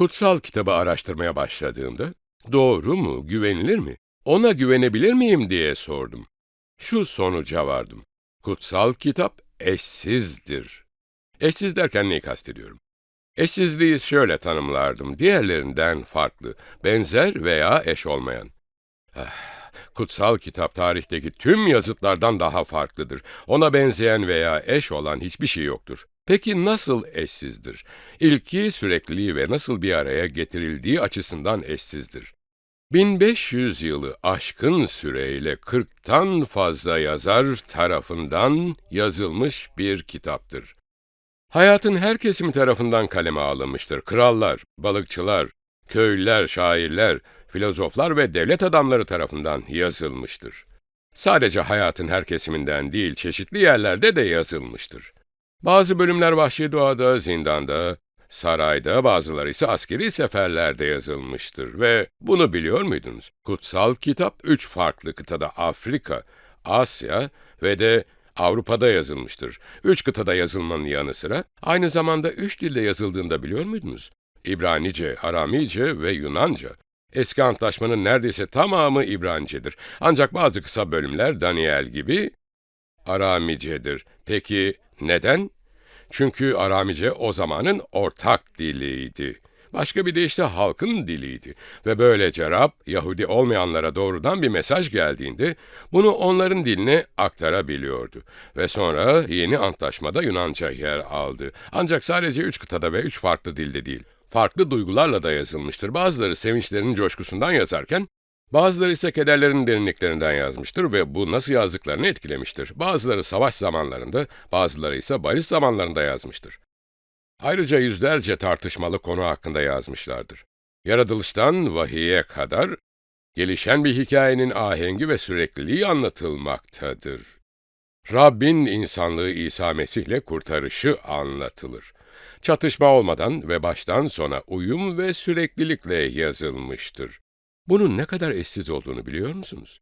Kutsal kitabı araştırmaya başladığımda, doğru mu, güvenilir mi, ona güvenebilir miyim diye sordum. Şu sonuca vardım. Kutsal kitap eşsizdir. Eşsiz derken neyi kastediyorum? Eşsizliği şöyle tanımlardım, diğerlerinden farklı, benzer veya eş olmayan. Ah, kutsal kitap tarihteki tüm yazıtlardan daha farklıdır. Ona benzeyen veya eş olan hiçbir şey yoktur. Peki nasıl eşsizdir? İlki sürekliliği ve nasıl bir araya getirildiği açısından eşsizdir. 1500 yılı aşkın süreyle 40'tan fazla yazar tarafından yazılmış bir kitaptır. Hayatın her kesimi tarafından kaleme alınmıştır. Krallar, balıkçılar, köylüler, şairler, filozoflar ve devlet adamları tarafından yazılmıştır. Sadece hayatın her kesiminden değil, çeşitli yerlerde de yazılmıştır. Bazı bölümler vahşi doğada, zindanda, sarayda, bazıları ise askeri seferlerde yazılmıştır ve bunu biliyor muydunuz? Kutsal kitap üç farklı kıtada Afrika, Asya ve de Avrupa'da yazılmıştır. Üç kıtada yazılmanın yanı sıra aynı zamanda üç dilde yazıldığında biliyor muydunuz? İbranice, Aramice ve Yunanca. Eski antlaşmanın neredeyse tamamı İbranicedir. Ancak bazı kısa bölümler Daniel gibi Aramicedir. Peki neden? Çünkü Aramice o zamanın ortak diliydi. Başka bir deyişle halkın diliydi. Ve böylece Rab, Yahudi olmayanlara doğrudan bir mesaj geldiğinde, bunu onların diline aktarabiliyordu. Ve sonra yeni antlaşmada Yunanca yer aldı. Ancak sadece üç kıtada ve üç farklı dilde değil. Farklı duygularla da yazılmıştır. Bazıları sevinçlerinin coşkusundan yazarken, Bazıları ise kederlerin derinliklerinden yazmıştır ve bu nasıl yazdıklarını etkilemiştir. Bazıları savaş zamanlarında, bazıları ise barış zamanlarında yazmıştır. Ayrıca yüzlerce tartışmalı konu hakkında yazmışlardır. Yaratılıştan vahiye kadar gelişen bir hikayenin ahengi ve sürekliliği anlatılmaktadır. Rabbin insanlığı İsa Mesih'le kurtarışı anlatılır. Çatışma olmadan ve baştan sona uyum ve süreklilikle yazılmıştır. Bunun ne kadar eşsiz olduğunu biliyor musunuz?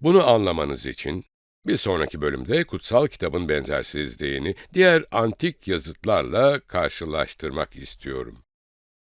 Bunu anlamanız için bir sonraki bölümde kutsal kitabın benzersizliğini diğer antik yazıtlarla karşılaştırmak istiyorum.